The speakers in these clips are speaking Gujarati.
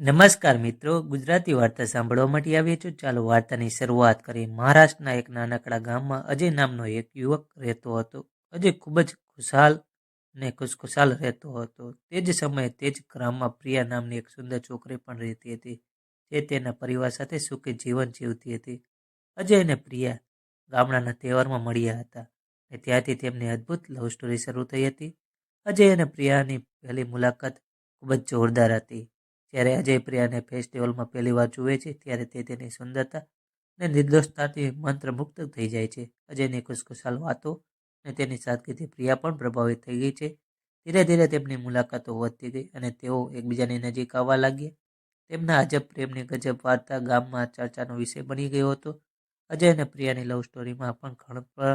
નમસ્કાર મિત્રો, ગુજરાતી વાર્તા સાંભળવા માટે આવ્યા છો. ચાલો વાર્તાની શરૂઆત કરીએ. મહારાષ્ટ્રના એક નાનકડા ગામમાં અજય નામનો એક યુવક રહેતો હતો. અજય ખૂબ જ ખુશાલ ને ખુશખુશાલ રહેતો હતો. તે જ સમયે તે જ ગ્રામમાં પ્રિયા નામની એક સુંદર છોકરી પણ રહેતી હતી, જે તેના પરિવાર સાથે સુખી જીવન જીવતી હતી. અજય અને પ્રિયા ગામડાના તહેવારમાં મળ્યા હતા અને ત્યાંથી તેમની અદ્ભુત લવ સ્ટોરી શરૂ થઈ હતી. અજય અને પ્રિયાની પહેલી મુલાકાત ખૂબ જ જોરદાર હતી. જ્યારે અજય પ્રિયાને ફેસ્ટિવલમાં પહેલી વાર જુએ છે, ત્યારે તે તેની સુંદરતા અને નિર્દોષતાથી મંત્રમુગ્ધ થઈ જાય છે. અજયની ખુશખુશાલ વાતો અને તેની સાદગીથી પ્રિયા પણ પ્રભાવિત થઈ ગઈ છે. ધીરે ધીરે તેમની મુલાકાતો વધતી ગઈ અને તેઓ એકબીજાની નજીક આવવા લાગ્યા. તેમના અજબ પ્રેમની ગજબ વાર્તા ગામમાં ચર્ચાનો વિષય બની ગયો હતો. અજય અને પ્રિયાની લવ સ્ટોરીમાં પણ ઘણા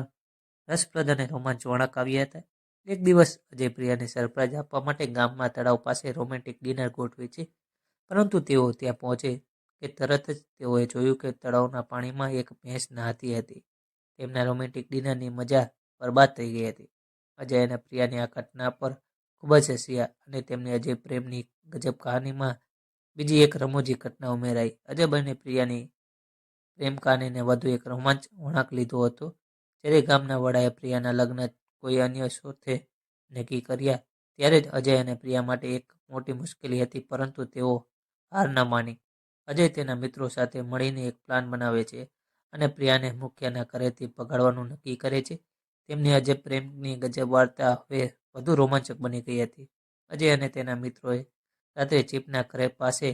રસપ્રદ અને રોમાંચ વળાંક આવ્યા હતા. એક દિવસ અજય પ્રિયાને સરપ્રાઈઝ આપવા માટે ગામમાં તળાવ પાસે રોમેન્ટિક ડિનર ગોઠવે છે. પરંતુ તેઓ ત્યાં પહોંચે કે તરત જ તેઓએ જોયું કે તળાવના પાણીમાં એક ભેંસ નહાતી હતી. તેમના રોમેન્ટિક ડિનરની મજા બરબાદ થઈ ગઈ હતી. અજય અને પ્રિયાની આ ઘટના પર ખૂબ જ હસ્યા અને તેમની અજય પ્રેમની ગજબ કહાનીમાં બીજી એક રમૂજી ઘટના ઉમેરાઈ. અજય અને પ્રિયાની પ્રેમ કહાનીને વધુ એક રોમાંચ વળાંક લીધો હતો, જ્યારે ગામના વડાએ પ્રિયાના લગ્ન કોઈ અન્ય સાથે નક્કી કર્યા, ત્યારે જ અજય અને પ્રિયા માટે એક મોટી મુશ્કેલી હતી, પરંતુ તેઓ હાર ન માની. અજય તેના મિત્રો સાથે મળીને એક પ્લાન બનાવે છે અને પ્રિયાને મુખ્યના ઘરેથી પગાડવાનું નક્કી કરે છે. તેમની અજય પ્રેમની ગજબ વાર્તા હવે વધુ રોમાંચક બની ગઈ હતી. અજય અને તેના મિત્રોએ રાત્રે ચીપના ઘરે પાસે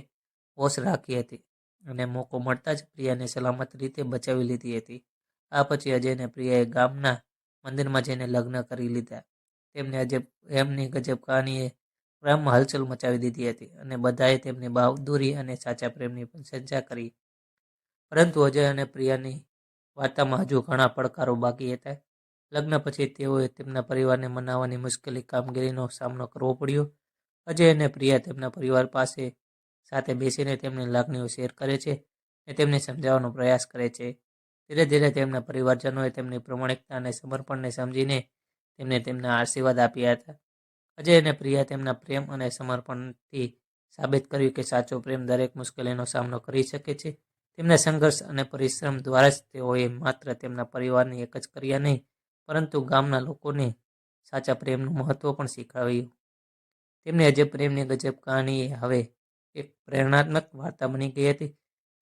હોશ રાખી હતી અને મોકો મળતા જ પ્રિયાને સલામત રીતે બચાવી લીધી હતી. આ પછી અજય અને પ્રિયાએ ગામના મંદિરમાં જઈને લગ્ન કરી લીધા. તેમને અજબ પ્રેમની ગજબ કહાનીએ ગ્રામમાં હલચલ મચાવી દીધી હતી અને બધાએ તેમની બહાદુરી અને સાચા પ્રેમની પ્રશંસા કરી. પરંતુ અજય અને પ્રિયાની વાર્તામાં હજુ ઘણા પડકારો બાકી હતા. લગ્ન પછી તેઓએ તેમના પરિવારને મનાવવાની મુશ્કેલી કામગીરીનો સામનો કરવો પડ્યો. અજય અને પ્રિયા તેમના પરિવાર પાસે સાથે બેસીને તેમની લાગણીઓ શેર કરે છે અને તેમને સમજાવવાનો પ્રયાસ કરે છે. ધીરે ધીરે તેમના પરિવારજનોએ તેમની પ્રમાણિકતા અને સમર્પણને સમજીને તેમને તેમના આશીર્વાદ આપ્યા હતા. અજય અને પ્રિયા તેમના પ્રેમ અને સમર્પણથી સાબિત કર્યું કે સાચો પ્રેમ દરેક મુશ્કેલીનો સામનો કરી શકે છે. તેમના સંઘર્ષ અને પરિશ્રમ દ્વારા જ તેઓએ માત્ર તેમના પરિવારને એક જ કર્યા નહીં, પરંતુ ગામના લોકોને સાચા પ્રેમનું મહત્વ પણ શીખવાયું તેમની અજબ પ્રેમની ગજબ કહાની હવે એક પ્રેરણાત્મક વાર્તા બની ગઈ હતી,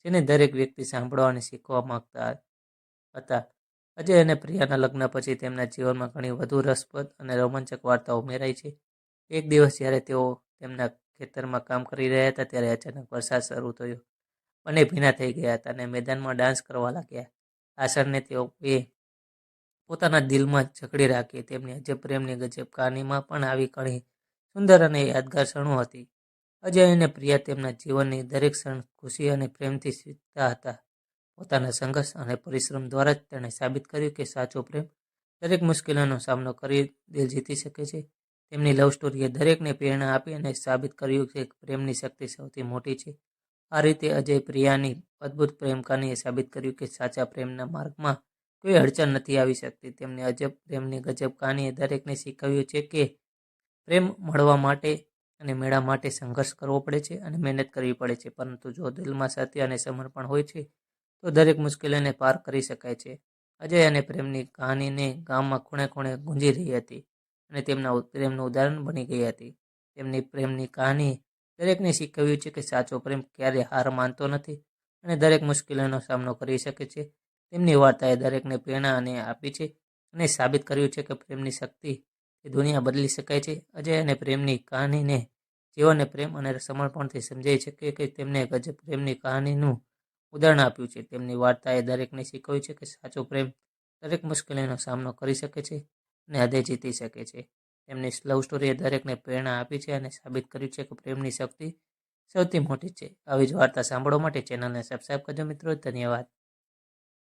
જેને દરેક વ્યક્તિ સાંભળવા અને શીખવા માગતા હતા. અજય અને પ્રિયાના લગ્ન પછી તેમના જીવનમાં ઘણી વધુ રસપ્રદ અને રોમાંચક વાર્તાઓ ઉમેરાઈ છે. એક દિવસ જ્યારે તેઓ તેમના ખેતરમાં કામ કરી રહ્યા હતા, ત્યારે અચાનક વરસાદ શરૂ થયો બંને ભીના થઈ ગયા હતા અને મેદાનમાં ડાન્સ કરવા લાગ્યા. આસરને તેઓ એ પોતાના દિલમાં જકડી રાખી, તેમની અજબ પ્રેમની ગજબ કહાનીમાં પણ આવી ઘણી સુંદર અને યાદગાર ક્ષણો હતી. અજય અને પ્રિયા તેમના જીવનની દરેક ક્ષણ ખુશી અને પ્રેમથી સીખતા હતા. પોતાના સંઘર્ષ અને પરિશ્રમ દ્વારા જ તેણે સાબિત કર્યું કે સાચો પ્રેમ દરેક મુશ્કેલીનો સામનો કરી દિલ જીતી શકે છે. તેમની લવ સ્ટોરીએ દરેકને પ્રેરણા આપી અને સાબિત કર્યું કે પ્રેમની શક્તિ સૌથી મોટી છે. આ રીતે અજય પ્રિયાની અદ્ભુત પ્રેમ કહાનીએ સાબિત કર્યું કે સાચા પ્રેમના માર્ગમાં કોઈ અડચણ નથી આવી શકતી. તેમની અજબ પ્રેમની ગજબ કહાનીએ દરેકને શીખવ્યું છે કે પ્રેમ મળવા માટે અને મેળા માટે સંઘર્ષ કરવો પડે છે અને મહેનત કરવી પડે છે. પરંતુ જો દિલમાં સત્ય અને સમર્પણ હોય છે તો દરેક મુશ્કેલીને પાર કરી શકાય છે. અજય અને પ્રેમની કહાનીને ગામમાં ખૂણે ખૂણે ગુંજી રહી હતી અને તેમના પ્રેમનું ઉદાહરણ બની ગઈ હતી. તેમની પ્રેમની કહાની દરેકને શીખવ્યું છે કે સાચો પ્રેમ ક્યારેય હાર માનતો નથી અને દરેક મુશ્કેલીનો સામનો કરી શકે છે. તેમની વાર્તાએ દરેકને પ્રેરણા અને આપી છે અને સાબિત કર્યું છે કે પ્રેમની શક્તિ એ દુનિયા બદલી શકાય છે. અજય અને પ્રેમની કહાનીને જીવનને પ્રેમ અને સમર્પણથી સમજાઈ શકે કે તેમને ગજબ પ્રેમની કહાનીનું ઉદાહરણ આપ્યું છે. તેમની વાર્તાએ દરેકને શીખવ્યું છે કે સાચો પ્રેમ દરેક મુશ્કેલીનો સામનો કરી શકે છે અને હૃદય જીતી શકે છે. તેમની લવ સ્ટોરીએ દરેકને પ્રેરણા આપી છે અને સાબિત કર્યું છે કે પ્રેમની શક્તિ સૌથી મોટી છે. આવી જ વાર્તા સાંભળવા માટે ચેનલને સબસ્ક્રાઈબ કરજો મિત્રો. ધન્યવાદ.